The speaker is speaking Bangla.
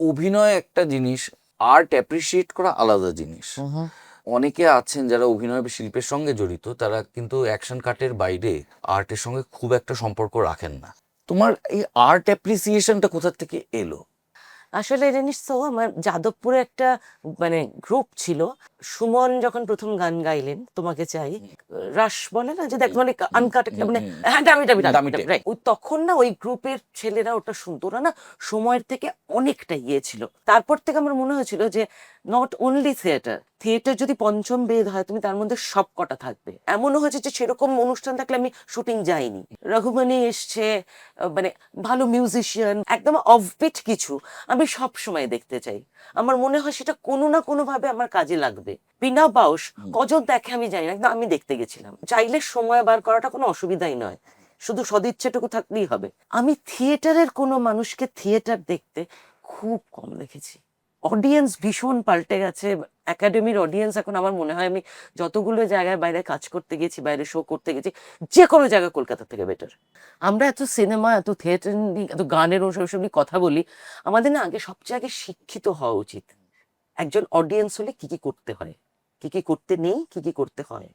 অভিনয় একটা জিনিস আর্ট অ্যাপ্রিসিয়েট করা আলাদা জিনিস। অনেকে আছেন যারা অভিনয় বা শিল্পের সঙ্গে জড়িত তারা কিন্তু অ্যাকশন কাটের বাইরে আর্টের সঙ্গে খুব একটা সম্পর্ক রাখেন না। তোমার এই আর্ট অ্যাপ্রিসিয়েশনটা কোথার থেকে এলো? আসলে জানিস তো আমার যাদবপুরে একটা মানে গ্রুপ ছিল। সুমন যখন প্রথম গান গাইলেন তোমাকে চাই রাস বলে না যে দেখ মানে আনকাট মানে। হ্যাঁ দামি দামি দামি। ওই তখন না ওই গ্রুপের ছেলেরা ওটা শুনতো। ওরা না সময়ের থেকে অনেকটা ইয়ে ছিল। তারপর থেকে আমার মনে হয়েছিল যে নট অনলি থিয়েটার থিয়েটার যদি পঞ্চম বেদ হয় তুমি তার মধ্যে সব কটা থাকবে। এমনও হয়েছে যে সেরকম অনুষ্ঠান থাকলে আমি শুটিং যাইনি। রঘুমণি এসছে মানে ভালো মিউজিশিয়ান একদম অফবিট কিছু আমি সব সময় দেখতে চাই। আমার মনে হয় সেটা কোনো না কোনো ভাবে আমার কাজে লাগবে। বিনা বাউস কজন দেখে আমি জানি না কিন্তু আমি দেখতে গেছিলাম। চাইলে সময় বার করাটা কোনো অসুবিধাই নয়। শুধু সদিচ্ছাটুকু থাকলেই হবে। আমি থিয়েটারের কোনো মানুষকে থিয়েটার দেখতে খুব কম দেখেছি। অডিয়েন্স ভীষণ পাল্টে গেছে। একাডেমির অডিয়েন্স এখন আমার মনে হয় আমি যতগুলো জায়গায় বাইরে কাজ করতে গেছি, বাইরে শো করতে গেছি যে কোনো জায়গা কলকাতা থেকে বেটার আমরা এত সিনেমা এত থিয়েটার নিয়ে, এত গানের ওসব নিয়ে কথা বলি, আমাদের না আগে সবচেয়ে আগে শিক্ষিত হওয়া উচিত। একজন অডিয়েন্স হলে কি কি করতে হয়? কি কি করতে নেই, কি কি করতে হয়?